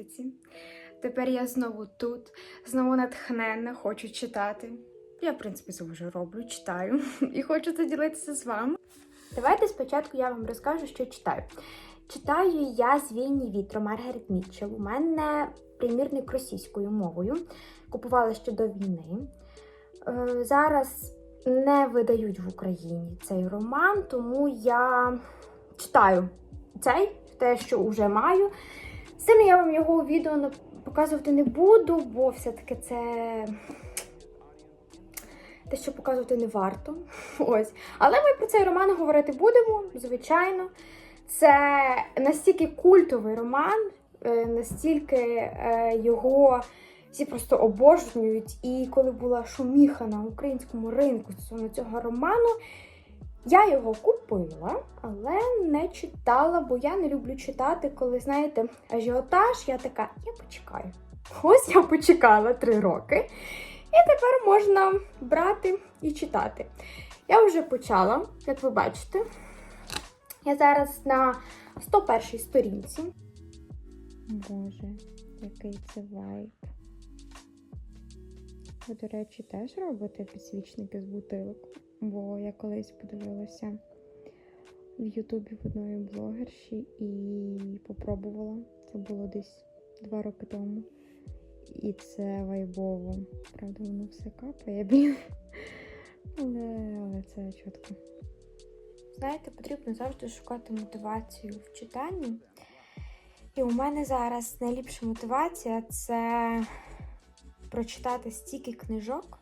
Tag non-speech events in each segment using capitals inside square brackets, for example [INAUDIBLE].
було 4 місяці. Тепер я знову тут, знову натхненна, хочу читати. Я, в принципі, це вже роблю, читаю [LAUGHS] і хочу це ділитися з вами. Давайте спочатку я вам розкажу, що читаю. Читаю я «Звійні вітру» Маргарет Мітчелл. У мене примірник російською мовою. Купувала ще до війни. Е, Зараз не видають в Україні цей роман, тому я читаю цей, те, що вже маю. Сильно я вам його у відео показувати не буду, бо все-таки це те, що показувати не варто. [LAUGHS] Ось. Але ми про цей роман говорити будемо, звичайно. Це настільки культовий роман, е, настільки е, його всі просто обожнюють. І коли була шуміха на українському ринку стосовно цього роману, я його купила, але не читала, бо я не люблю читати, коли, знаєте, ажіотаж, я така, я почекаю. Ось я почекала три роки. І тепер можна брати і читати. Я вже почала, як ви бачите. Я зараз на 101 сторінці. Боже, який це вайб. Ви, до речі, теж робите підсвічники з бутилок, бо я колись подивилася в Ютубі в одної блогерші і попробувала. Це було десь два роки тому. І це вайбово. Правда, воно все капає, блін. Але, але це чітко. Знаєте, потрібно завжди шукати мотивацію в читанні. І у мене зараз найліпша мотивація це прочитати стільки книжок,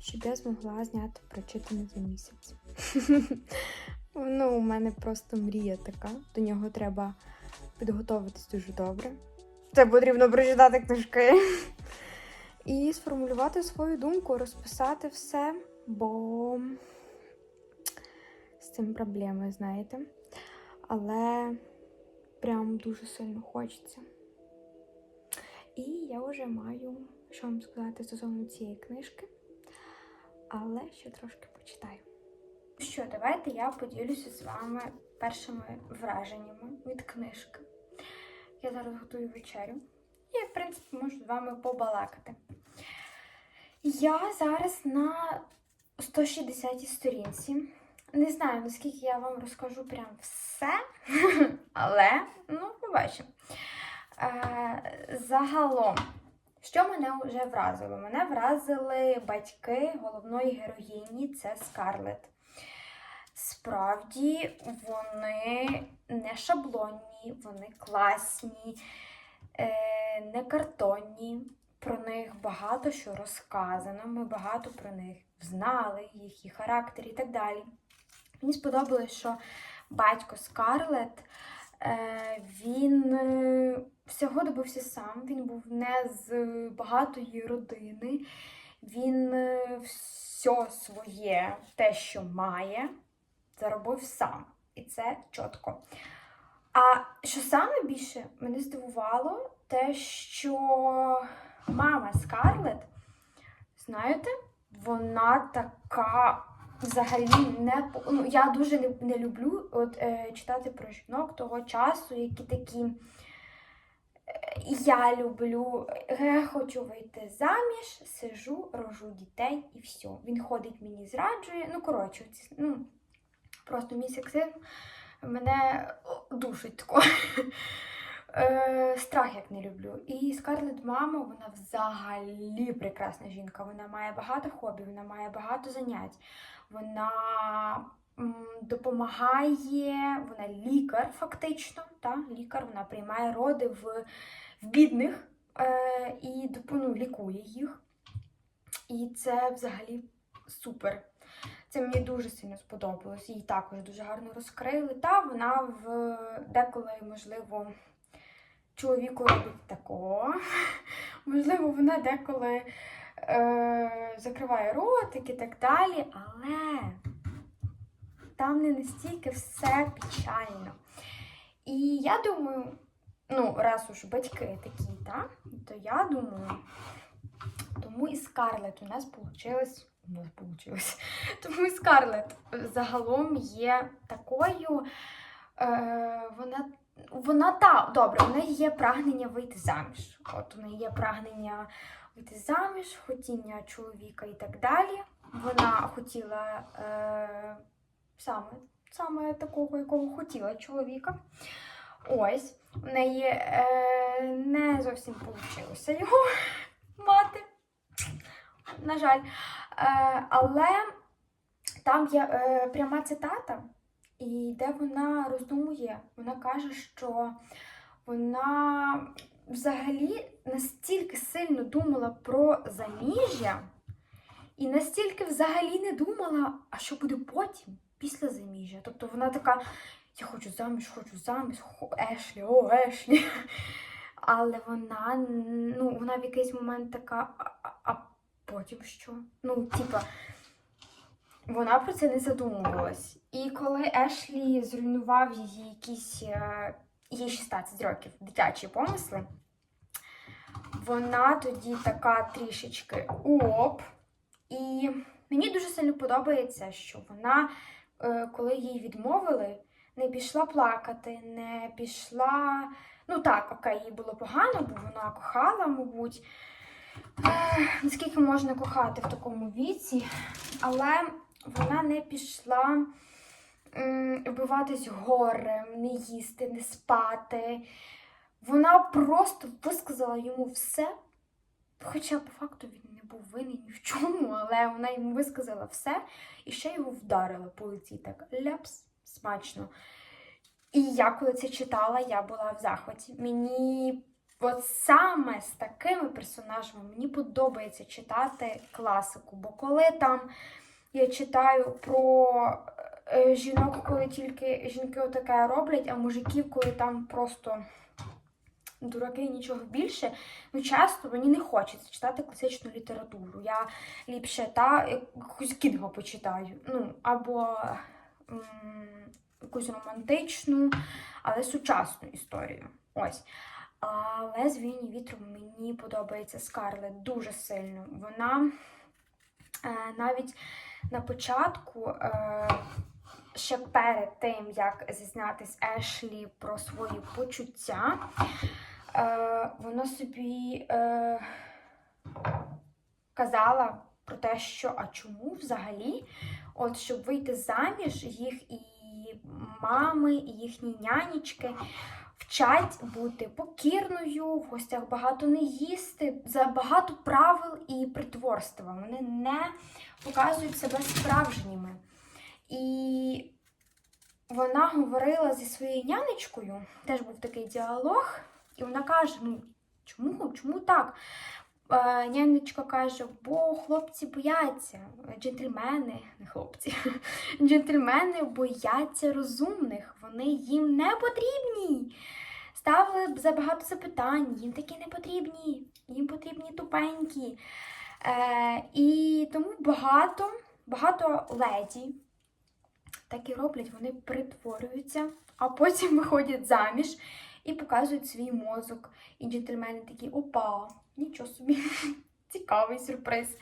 щоб я змогла зняти прочитане за місяць. [LAUGHS] Ну, у мене просто мрія така. До нього треба підготуватись дуже добре. Це потрібно прочитати книжки. І сформулювати свою думку, розписати все, бо з цим проблеми, знаєте. Але прям дуже сильно хочеться. І я вже маю, що вам сказати стосовно цієї книжки, але ще трошки почитаю. Що, давайте я поділюся з вами першими враженнями від книжки. Я зараз готую вечерю. І, в принципі, можу з вами побалакати. Я зараз на 160 сторінці. Не знаю, наскільки я вам розкажу прям все, [LAUGHS] але ну, побачимо. Е, загалом, що мене вже вразило? Мене вразили батьки головної героїні це Скарлет. Справді, вони не шаблонні, вони класні, е, не картонні. Про них багато що розказано. Ми багато про них знали, їхні характери і так далі. Мені сподобалось, що батько Скарлет, е, він е, всього добився сам. Він був не з багатої родини. Він е, все своє, те, що має, заробив сам. І це чітко. А що саме більше мене здивувало, те, що мама Скарлет, знаєте, вона така взагалі не ну, я дуже не, не люблю от, е, читати про жінок того часу, які такі. е, Я люблю, я хочу вийти заміж, сижу, рожу дітей і все. Він ходить мені зраджує. Ну, коротше, ну, просто мій сексизм мене душить тако. Е, страх як не люблю. І Скарлет мама, вона взагалі прекрасна жінка. Вона має багато хобі, вона має багато занять. Вона допомагає, вона лікар, фактично. Та? Лікар, вона приймає роди в, в бідних е, і ну, лікує їх. І це взагалі супер. Це мені дуже сильно сподобалось. Її також дуже гарно розкрили. Та вона в деколи, можливо, чоловіку робить такого. [LAUGHS] Можливо, вона деколи е, закриває ротик і так далі, але там не настільки все печально. І я думаю, ну, раз уж батьки такі, та, то я думаю, тому і Скарлет у нас получилось. У нас получилось. [LAUGHS] Тому і Скарлет загалом є такою. Е, вона вона та добре, у неї є прагнення вийти заміж. От у неї є прагнення вийти заміж, хотіння чоловіка і так далі. Вона хотіла е, саме, саме такого, якого хотіла чоловіка. Ось, у неї е, не зовсім вийшло його [LAUGHS] мати. На жаль. Е, але там є е, пряма цитата, і де вона роздумує, вона каже, що вона взагалі настільки сильно думала про заміжжя, і настільки взагалі не думала, а що буде потім, після заміжжя. Тобто вона така: я хочу заміж, хочу заміж, Ешлі, о, Ешлі. Але вона, ну, вона в якийсь момент така, а, а- потім що? Ну, типа, вона про це не задумувалась. І коли Ешлі зруйнував її якісь е, їй 16 років дитячі помисли, вона тоді така трішечки оп. І мені дуже сильно подобається, що вона, е, коли їй відмовили, не пішла плакати, не пішла. Ну так, окей, їй було погано, бо вона кохала, мабуть. Наскільки можна кохати в такому віці, але вона не пішла вбиватись горем, не їсти, не спати. Вона просто висказала йому все. Хоча по факту він не був винен ні в чому, але вона йому висказала все і ще його вдарила по лиці так ляпс, смачно. І я коли це читала, я була в захваті. Мені от саме з такими персонажами мені подобається читати класику, бо коли там я читаю про жінок, коли тільки жінки отаке роблять, а мужиків, коли там просто дураки нічого більше, ну часто мені не хочеться читати класичну літературу. Я ліпше та якусь кінгу почитаю. Ну, або якусь романтичну, але сучасну історію. Ось. Але «Звійні вітром мені подобається Скарлет дуже сильно. Вона е, навіть на початку, е, ще перед тим, як зізнатись Ешлі про свої почуття, е, вона собі е, казала про те, що а чому взагалі, от щоб вийти заміж, їх і мами, і їхні нянечки вчать бути покірною, в гостях багато не їсти, за багато правил і притворства. Вони не показують себе справжніми. І вона говорила зі своєю нянечкою, теж був такий діалог, і вона каже: ну чому? Чому так? Е, Нянечка каже, бо хлопці бояться, джентльмени, не хлопці, [LAUGHS] джентльмени бояться розумних, вони їм не потрібні. Ставили забагато запитань, їм такі не потрібні, їм потрібні тупенькі. Е, і тому багато, багато леді так і роблять, вони притворюються, а потім [LAUGHS] виходять заміж і показують свій мозок. І джентльмени такі, опа, нічого собі, [LAUGHS] цікавий сюрприз.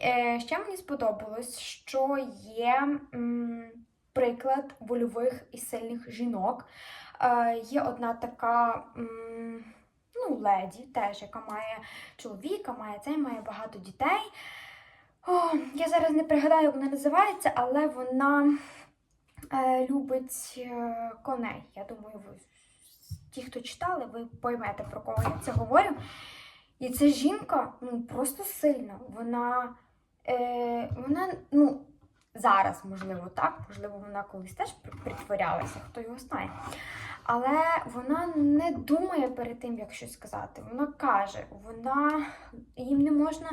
Е, ще мені сподобалось, що є м, приклад вольових і сильних жінок. Е, є одна така. м, Ну, леді теж, яка має чоловіка, має цей, має багато дітей. О, я зараз не пригадаю, як вона називається, але вона е, любить е, коней. Я думаю, ви ті, хто читали, ви поймете, про кого я це говорю. І ця жінка ну, просто сильна. Вона, е, вона ну, зараз, можливо, так, можливо, вона колись теж притворялася, хто його знає. Але вона не думає перед тим, як щось сказати. Вона каже, вона їм не можна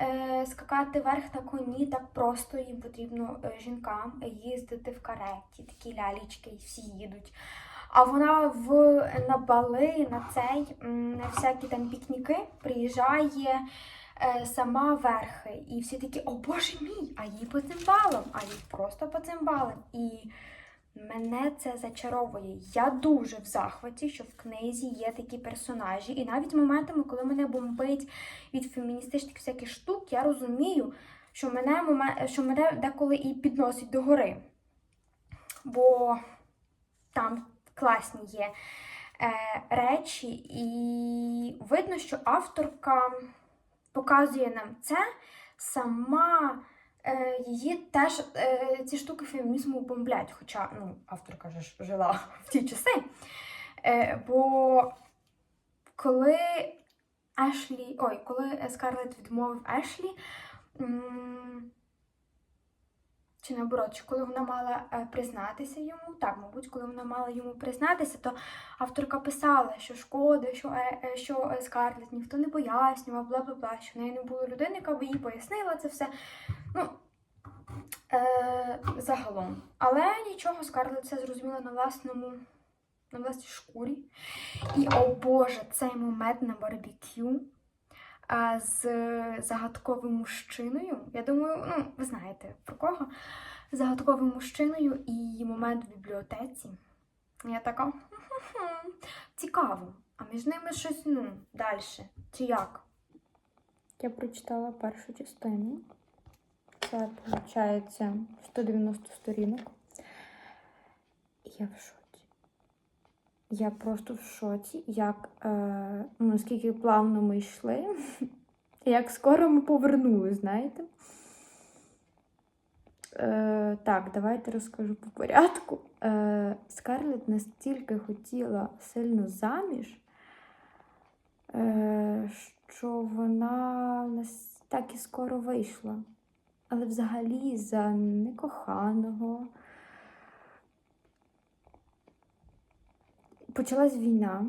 е, скакати верх на коні так просто. Їм потрібно е, жінкам їздити в кареті, такі лялічки, всі їдуть. А вона в на бали, на цей, на всякі там пікніки приїжджає сама верхи. І всі такі, о боже мій, а їй по цимбалам, а їй просто по цимбалам. І мене це зачаровує. Я дуже в захваті, що в книзі є такі персонажі. І навіть моментами, коли мене бомбить від феміністичних всяких штук, я розумію, що мене, що мене деколи і підносить до гори. Бо там класні є е, речі, і видно, що авторка показує нам це сама. Е, її теж е, ці штуки фемінізму бомблять, хоча ну, авторка же ж жила в ті часи. Е, бо коли Ешлі, ой, коли Скарлетт відмовив Ешлі, м, чи наоборот, чи коли вона мала е, признатися йому, так, мабуть, коли вона мала йому признатися, то авторка писала, що шкода, що, е, е, що Скарлетт ніхто не пояснював, бла бла бла, що в неї не було людини, яка би їй пояснила це все. Ну, е, загалом. Але нічого, Скарлетт все зрозуміла на власному, на власній шкурі. І, о Боже, цей момент на барбекю з загадковим мужчиною. Я думаю, ну, ви знаєте про кого? Загадковим мужчиною і момент в бібліотеці. Я така «Хм-хм-хм, цікаво. А між ними щось, ну, далі. Чи як? Я прочитала першу частину. Це, виходить, 190 сторінок. І я в шоці. Я просто в шоці, як е, ну, наскільки плавно ми йшли, [LAUGHS] як скоро ми повернули, знаєте? Е, так, давайте розкажу по порядку. Е, Скарлетт настільки хотіла сильно заміж, е, що вона так і скоро вийшла. Але взагалі за некоханого. Почалась війна.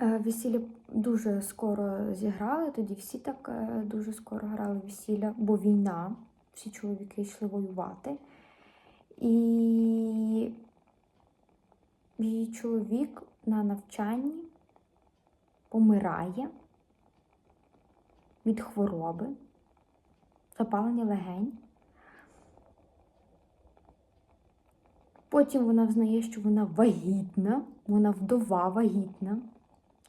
Е, Весілля дуже скоро зіграли, тоді всі так е, дуже скоро грали весілля, бо війна, всі чоловіки йшли воювати. І її чоловік на навчанні помирає від хвороби, запалення легень. Потім вона взнає, що вона вагітна, вона вдова вагітна.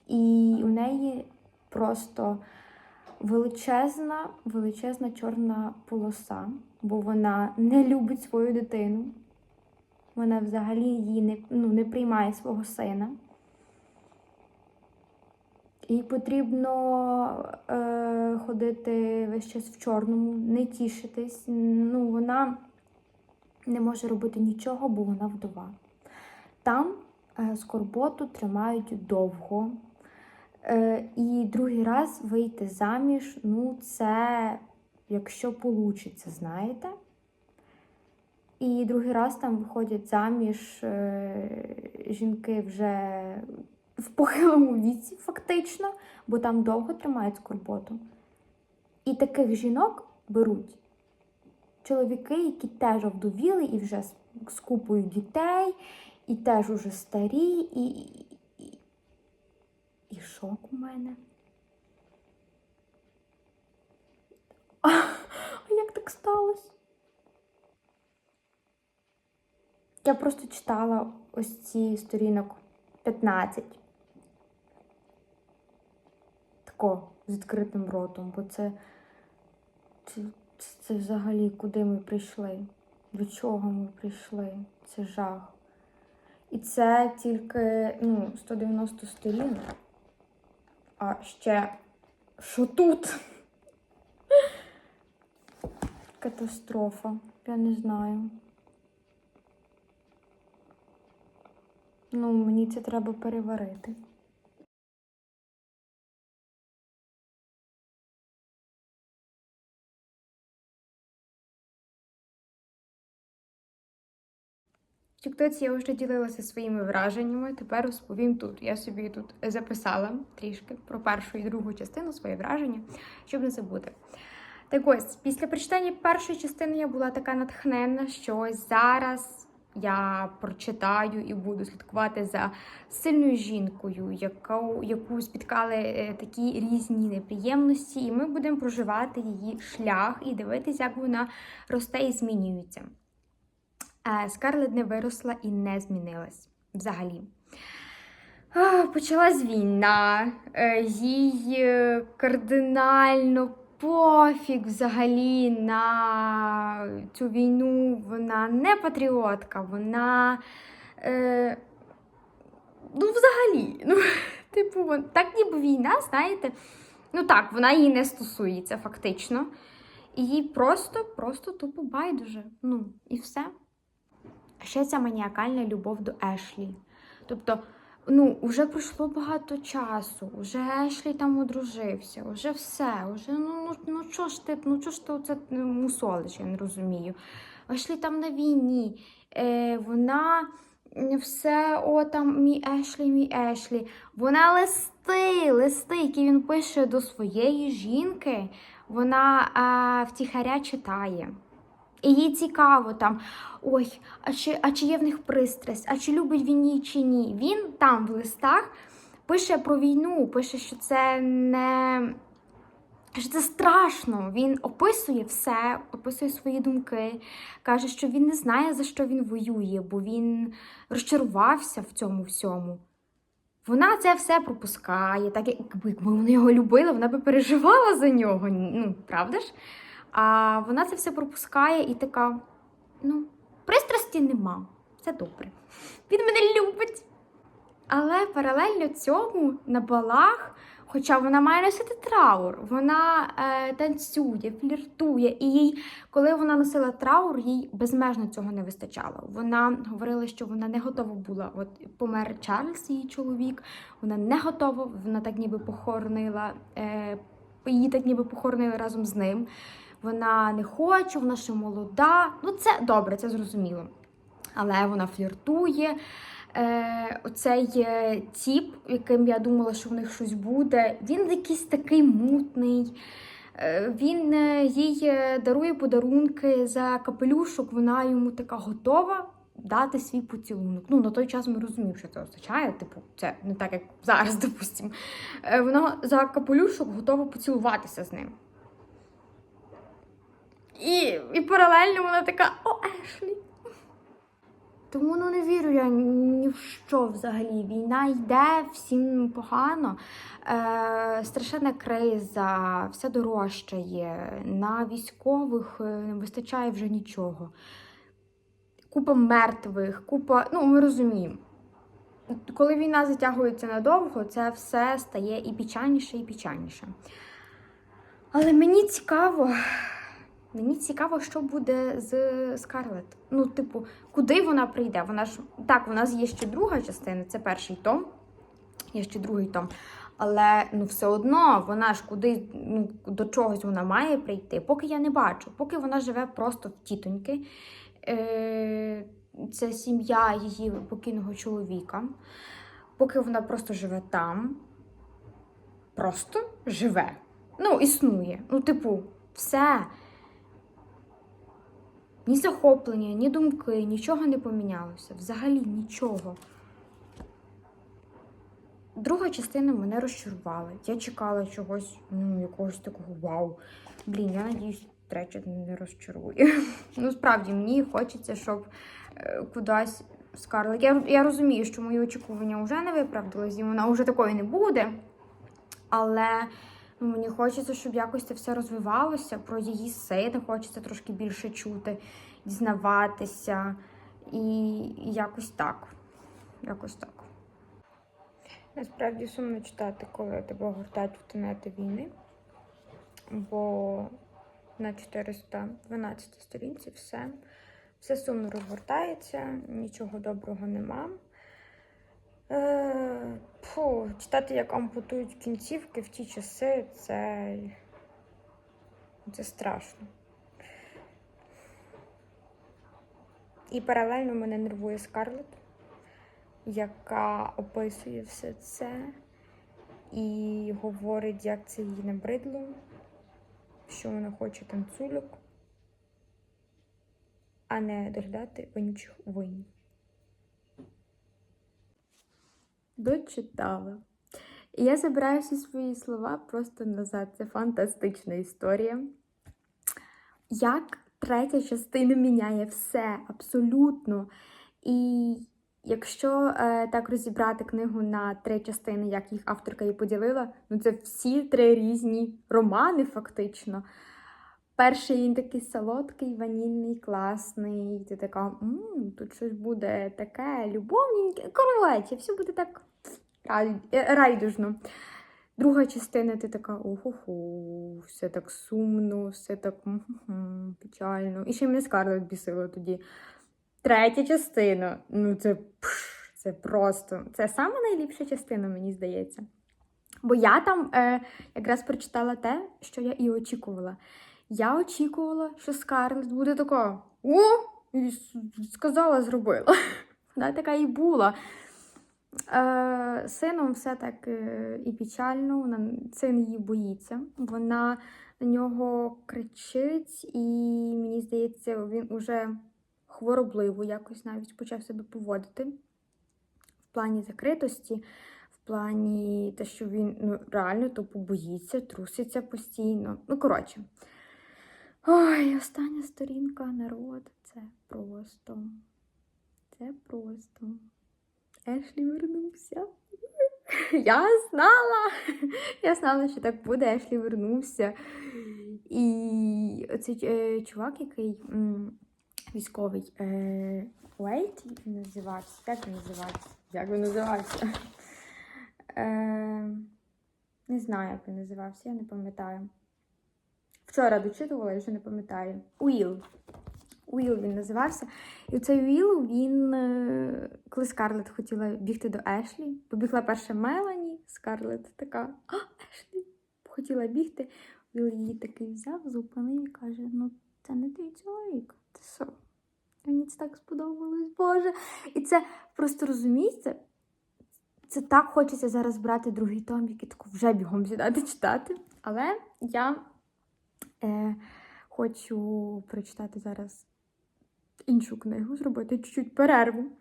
І у неї просто величезна, величезна чорна полоса, бо вона не любить свою дитину. Вона взагалі її не, ну, не приймає свого сина. Їй потрібно е, ходити весь час в чорному, не тішитись. Ну, вона не може робити нічого, бо вона вдова. Там е, скорботу тримають довго. Е, і другий раз вийти заміж, ну, це якщо вийде, знаєте. І другий раз там виходять заміж е, жінки вже в похилому віці, фактично, бо там довго тримають скорботу. І таких жінок беруть чоловіки, які теж овдовіли і вже з- купою дітей, і теж уже старі, і, і, і, і шок у мене. А, [LAUGHS] а як так сталося? Я просто читала ось ці сторінок 15. Тако, з відкритим ротом, бо це, це, це, взагалі куди ми прийшли? До чого ми прийшли? Це жах. І це тільки ну, 190 сторінок. А ще що тут? [LAUGHS] Катастрофа. Я не знаю. Ну, мені це треба переварити. Тіктоці я вже ділилася своїми враженнями, тепер розповім тут. Я собі тут записала трішки про першу і другу частину свої враження, щоб не забути. Так ось, після прочитання першої частини я була така натхненна, що ось зараз я прочитаю і буду слідкувати за сильною жінкою, яку, яку спіткали е, такі різні неприємності, і ми будемо проживати її шлях і дивитися, як вона росте і змінюється. Скарлет не виросла і не змінилась взагалі. Почалась війна, е, їй е, кардинально пофіг взагалі на цю війну. Вона не патріотка, вона Е, ну, взагалі, [LAUGHS] ну, типу, так ніби війна, знаєте. Ну так, вона її не стосується фактично. І їй просто, просто тупо байдуже. Ну, і все. А ще ця маніакальна любов до Ешлі. Тобто, ну, вже пройшло багато часу, вже Ешлі там одружився, вже все, вже ну, ну, ну чого ж ти, ну ж ти оце мусолиш, я не розумію. Ешлі там на війні, е, вона все, о, там мій Ешлі, мій Ешлі. Вона листи, листи, які він пише до своєї жінки, вона а, втіхаря читає. І їй цікаво там, ой, а чи, а чи є в них пристрасть, а чи любить він її чи ні. Він там в листах пише про війну, пише, що це не що це страшно. Він описує все, описує свої думки, каже, що він не знає, за що він воює, бо він розчарувався в цьому всьому. Вона це все пропускає, так як якби вона його любила, вона би переживала за нього. Ну, правда ж? А вона це все пропускає і така: ну, пристрасті нема, все добре. Він мене любить. Але паралельно цьому на балах, хоча вона має носити траур, вона е, танцює, фліртує. І їй, коли вона носила траур, їй безмежно цього не вистачало. Вона говорила, що вона не готова була. От помер Чарльз, її чоловік, вона не готова, вона так ніби похоронила, е, її так ніби похоронили разом з ним. Вона не хоче, вона ще молода. Ну, це добре, це зрозуміло. Але вона фліртує. Е, оцей тіп, яким я думала, що в них щось буде, він якийсь такий мутний. Е, він е, їй е, дарує подарунки за капелюшок, вона йому така готова дати свій поцілунок. Ну, на той час ми розуміємо, що це означає. Типу, це не так, як зараз, [LAUGHS] допустимо. Вона за капелюшок готова поцілуватися з ним. І, і паралельно вона така: о, Ешлі. Тому ну не вірю я ні в що взагалі. Війна йде, всім погано. Е, страшенна криза, все дорожчає. На військових е, не вистачає вже нічого. Купа мертвих, купа. Ну, ми розуміємо. Коли війна затягується надовго, це все стає і печальніше, і печальніше. Але мені цікаво, мені цікаво, що буде з Скарлет. Ну, типу, куди вона прийде? Вона ж так, у нас є ще друга частина, це перший том, є ще другий том. Але ну все одно вона ж куди ну, до чогось вона має прийти. Поки я не бачу, поки вона живе просто в тітоньки. Е, це сім'я її покійного чоловіка. Поки вона просто живе там, просто живе. Ну, існує. Ну, типу, все. Ні захоплення, ні думки, нічого не помінялося. Взагалі нічого. Друга частина мене розчарувала. Я чекала чогось, ну, якогось такого вау. Блін, я надіюсь, третя не розчарує. [LAUGHS] Ну, справді, мені хочеться, щоб е, кудись Скарлет. Я, я розумію, що мої очікування вже не виправдалися, і вона вже такої не буде. Але мені хочеться, щоб якось це все розвивалося, про її сина хочеться трошки більше чути, дізнаватися. І якось так. Якось так. Насправді сумно читати, коли тебе гортають в тенети війни, бо на 412 сторінці все. Все сумно розгортається, нічого доброго нема. Е, фу, читати, як ампутують кінцівки в ті часи, це, це страшно. І паралельно мене нервує Скарлет, яка описує все це і говорить, як це їй набридло, що вона хоче танцюльок а не доглядати вонючих воїнів. Дочитала. І я забираю всі свої слова просто назад. Це фантастична історія. Як третя частина міняє все абсолютно. І якщо е, так розібрати книгу на три частини, як їх авторка її поділила, ну це всі три різні романи, фактично. Перший він такий солодкий, ванільний, класний. Ти така, мм, тут щось буде таке любовненьке. Коротше, все буде так рай- е, райдужно. Друга частина, ти така охо-хо, все так сумно, все так печально. І ще мене Скарлет бісила тоді. Третя частина. Ну, це пш, це просто. Це саме найліпша частина, мені здається. Бо я там е, якраз прочитала те, що я і очікувала. Я очікувала, що Скарлет буде така: о, і сказала, зробила. [LAUGHS] Вона така і була. Е, сином все так е, і печально, вона, син її боїться. Вона на нього кричить, і мені здається, він уже хворобливо якось навіть почав себе поводити в плані закритості, в плані те, що він ну, реально тупо боїться, труситься постійно. Ну, коротше. Ой, остання сторінка народ. Це просто. Це просто. Ешлі вернувся. Я знала. Я знала, що так буде. Ешлі вернувся. І оцей е, чувак, який військовий е, Уейт, він називався. Як він називався? Як він називався? Е, не знаю, як він називався, я не пам'ятаю. Вчора дочитувала, я вже не пам'ятаю. Уіл. Уіл він називався. І цей Уіл, він, е, коли Скарлет хотіла бігти до Ешлі, побігла перша Мелані, Скарлет така, а, Ешлі, хотіла бігти. Уіл її такий взяв, зупинив і каже: ну, це не твій чоловік, це що? Мені це так сподобалось, Боже. І це просто розумієте, це так хочеться зараз брати другий том, який таку вже бігом сідати читати. Але я е, хочу прочитати зараз іншу книгу, зробити чуть-чуть перерву.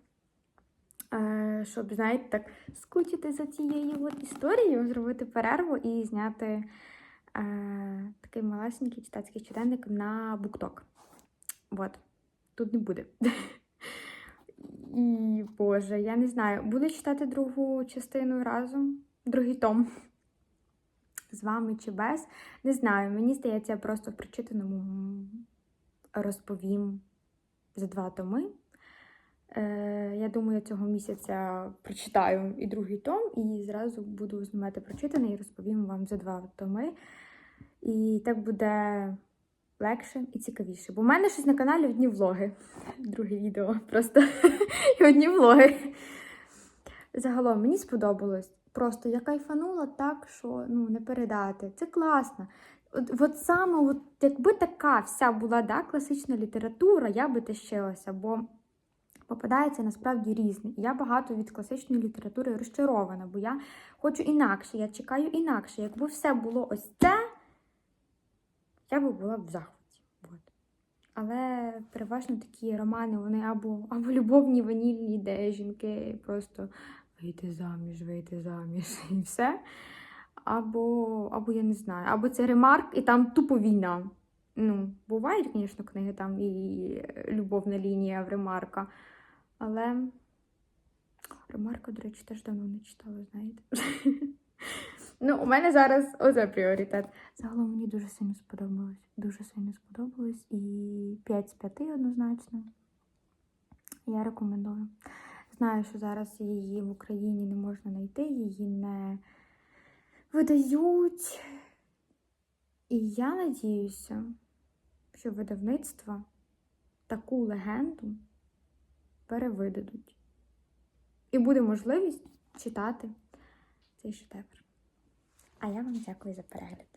Е, щоб, знаєте, так скучити за цією от історією, зробити перерву і зняти е, такий малесенький читацький щоденник на букток. От, тут не буде. [LAUGHS] І, Боже, я не знаю, буду читати другу частину разом, другий том. З вами чи без. Не знаю, мені здається, я просто в прочитаному розповім за два томи. Е, я думаю, цього місяця прочитаю і другий том, і зразу буду знімати прочитане і розповім вам за два томи. І так буде легше і цікавіше. Бо в мене щось на каналі одні влоги. Друге відео просто [LAUGHS] і одні влоги. Загалом мені сподобалось. Просто я кайфанула так, що ну, не передати. Це класно. От, от саме, от, якби така вся була да, класична література, я би тащилася, бо попадається насправді різне. Я багато від класичної літератури розчарована, бо я хочу інакше, я чекаю інакше. Якби все було ось це, я би була в захваті. От. Але переважно такі романи, вони або, або любовні ванільні, де жінки просто вийти заміж, вийти заміж [LAUGHS] і все. Або, або я не знаю, або це ремарк, і там тупо війна. Ну, бувають, звісно, книги, там і любовна лінія в ремарка. Але ремарка, до речі, теж давно не читала, знаєте. [LAUGHS] Ну, у мене зараз оце пріоритет. Загалом мені дуже сильно сподобалось. Дуже сильно сподобалось. І 5 з 5 однозначно. Я рекомендую. Знаю, що зараз її в Україні не можна знайти, її не видають. І я надіюся, що видавництва таку легенду перевидадуть. І буде можливість читати цей шедевр. А я вам дякую за перегляд.